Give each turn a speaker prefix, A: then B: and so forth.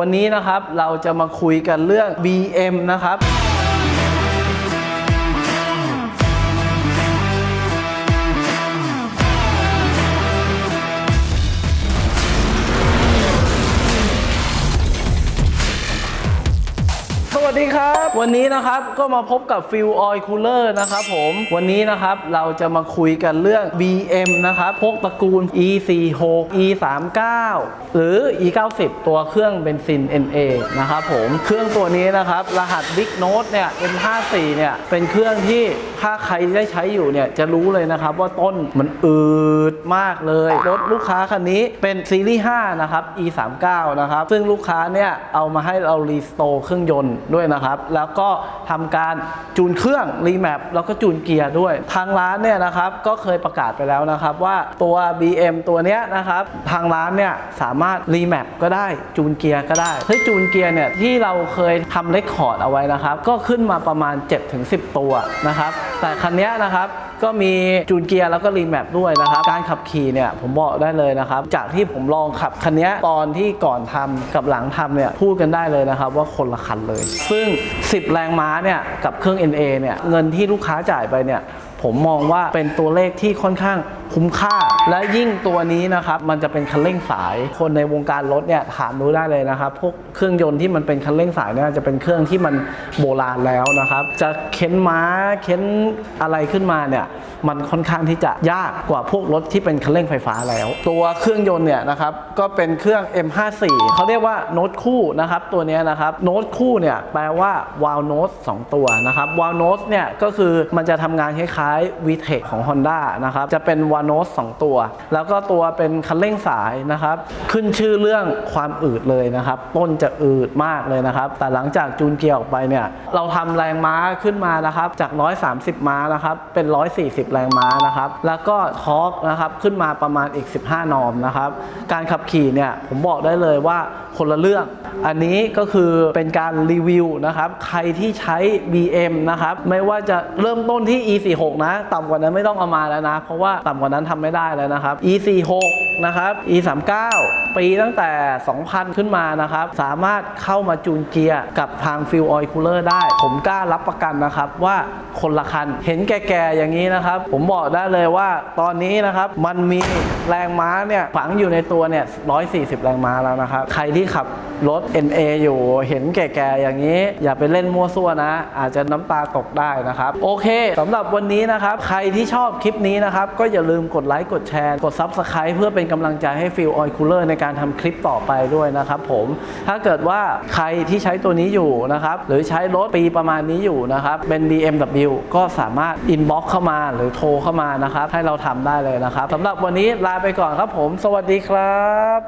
A: วันนี้นะครับเราจะมาคุยกันเรื่อง BM นะครับ สวัสดีครับ วันนี้นะครับก็มาพบกับ f ิ l Oil Cooler นะครับผมวันนี้นะครับเราจะมาคุยกันเรื่อง BM นะครับพวกตระกูล E46 E39 หรือ E90 ตัวเครื่องเบนซิน NA นะครับผมเครื่องตัวนี้นะครับรหัส Big Note เนี่ย M54 เนี่ยเป็นเครื่องที่ถ้าใครได้ใช้อยู่เนี่ยจะรู้เลยนะครับว่าต้นมันอืดมากเลยรถลูกค้าคันนี้เป็นซีรีส์5นะครับ E39 นะครับซึ่งลูกค้าเนี่ยเอามาให้เรารีสโตร์เครื่องยนต์ด้วยนะครับ แล้วก็ทำการจูนเครื่องรีแมปแล้วก็จูนเกียร์ด้วย ทางร้านเนี่ยนะครับก็เคยประกาศไปแล้วนะครับว่าตัว BM ตัวเนี้ยนะครับทางร้านเนี่ยสามารถรีแมปก็ได้จูนเกียร์ก็ได้ถ้าจูนเกียร์เนี่ยที่เราเคยทำเลคคอร์ดเอาไว้นะครับ ก็ขึ้นมาประมาณ 7-10 ตัวนะครับ แต่คันเนี้ยนะครับ ก็มีจูนเกียร์แล้วก็รีแมปด้วยนะครับ การขับขี่เนี่ยผมบอกได้เลยนะครับ จากที่ผมลองขับคันนี้ตอนที่ก่อนทำกับหลังทำเนี่ยพูดกันได้เลยนะครับว่าคนละคันเลย ซึ่ง 10 แรงม้าเนี่ยกับเครื่อง NA เนี่ยเงินที่ลูกค้าจ่ายไปเนี่ยผมมองว่าเป็นตัวเลขที่ค่อนข้างคุ้มค่า และยิ่งตัวนี้นะครับมันจะเป็นคันเร่งสาย คนในวงการรถเนี่ยถามรู้ได้เลยนะครับ พวกเครื่องยนต์ที่มันเป็นคันเร่งสายเนี่ยจะเป็นเครื่องที่มันโบราณแล้วนะครับ จะเข็นม้าเข็นอะไรขึ้นมาเนี่ยมันค่อนข้างที่จะยากกว่าพวกรถที่เป็นคันเร่งไฟฟ้าแล้ว ตัวเครื่องยนต์เนี่ยนะครับก็เป็นเครื่อง M54 เขาเรียกว่าโน้ตคู่นะครับตัวนี้นะครับโน้ตคู่เนี่ยแปลว่าวาลโน้ต2ตัวนะครับวาลโน้ตเนี่ยก็คือมันจะทำงานคล้ายๆ VTEC ของ Honda นะครับจะเป็นวาลโน้ต2ตัวแล้วก็ตัวเป็นคันเร่งสายนะครับ ขึ้นชื่อเรื่องความอืดเลยนะครับ ต้นจะอืดมากเลยนะครับ แต่หลังจากจูนเกียร์ออกไปเนี่ย เราทำแรงม้าขึ้นมานะครับ จาก 130 ม้านะครับ เป็น 140 แรงม้านะครับ แล้วก็ทอร์กนะครับ ขึ้นมาประมาณอีก 15 นอมนะครับ การขับขี่เนี่ยผมบอกได้เลยว่าคนละเรื่อง อันนี้ก็คือเป็นการรีวิวนะครับ ใครที่ใช้ BM นะครับ ไม่ว่าจะเริ่มต้นที่ E46 นะ ต่ำกว่านั้นไม่ต้องเอามาแล้วนะ เพราะว่าต่ำกว่านั้นทำไม่ได้แล้วนะครับ E46 นะครับ E39 ปีตั้งแต่ 2,000 ขึ้นมานะครับ สามารถเข้ามาจูนเกียร์กับทาง Fuel Oil Cooler ได้ ผมกล้ารับประกันนะครับว่าคนละคัน เห็นแก่ๆอย่างนี้นะครับ ผมบอกได้เลยว่าตอนนี้นะครับ มันมีแรงม้าเนี่ยฝังอยู่ในตัวเนี่ย 140 แรงม้าแล้วนะครับ ใครที่ขับรถ NA อยู่เห็นแก่ๆอย่างนี้ อย่าไปเล่นมั่วซั่วนะ อาจจะน้ำตาตกได้นะครับ โอเคสำหรับวันนี้นะครับ ใครที่ชอบคลิปนี้นะครับ ก็อย่าลืมกดไลค์กดแชร์กด Subscribe เพื่อเป็นกำลังใจให้ Feel Oil Cooler ในการทำคลิปต่อไปด้วยนะครับผมถ้าเกิดว่าใครที่ใช้ตัวนี้อยู่นะครับหรือใช้รถปีประมาณนี้อยู่นะครับเป็น BMW ก็สามารถ inbox เข้ามาหรือโทรเข้ามานะครับให้เราทำได้เลยนะครับสำหรับวันนี้ลาไปก่อนครับผม สวัสดีครับ